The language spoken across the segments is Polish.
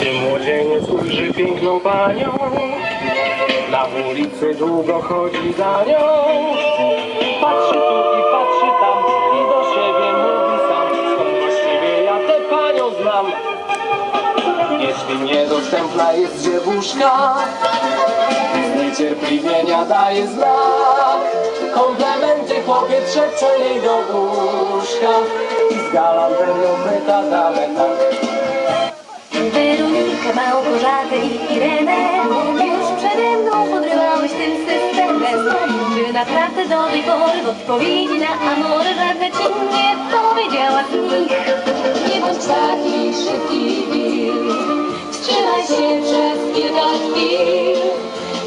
Tym młodzieniec ujrzy piękną panią. Na ulicy długo chodzi za nią. Patrzy tu i patrzy tam I do siebie mówi sam. Skąd właściwie ja tę panią znam? Jeśli niedostępna jest dziewuszka Z niecierpliwienia daje znak. Komplementy chłopiec szepcze jej do łóżka. I z galantem ją pyta tak Weronikę, Małgorzatę i Irenę. Już przede mną podrywałeś tym systemem. Czy naprawdę do tej pory w odpowiedzi na amory Żadne ci nie powiedziała z nich? Nie bądź taki szybki Bill. Wstrzymaj się przez kilka chwil.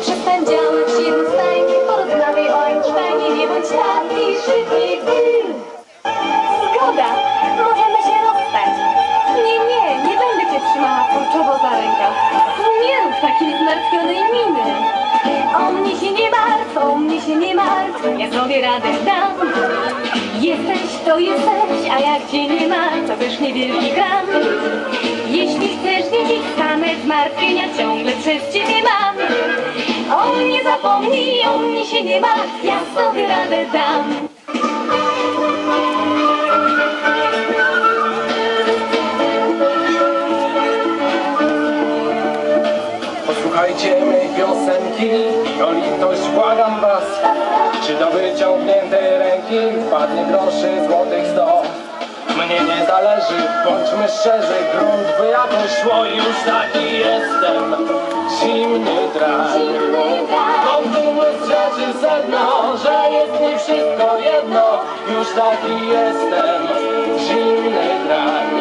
Przestań działać ja sobie radę dam. Jesteś, to jesteś, a jak cię nie ma, to też niewielki kram. Jeśli chcesz wiedzieć, same zmartwienia ciągle przez ciebie mam. O mnie zapomnij, o mnie się nie martw, ja sobie radę dam. Piosenki, o litość błagam was. Czy do wyciągniętej ręki wpadnie groszy złotych sto? Mnie nie zależy, bądźmy szczerzy, grunt jakoś szło i już taki jestem. Zimny drag. Jest rzeczy sedno, że jest mi wszystko jedno. Już taki jestem, zimny drag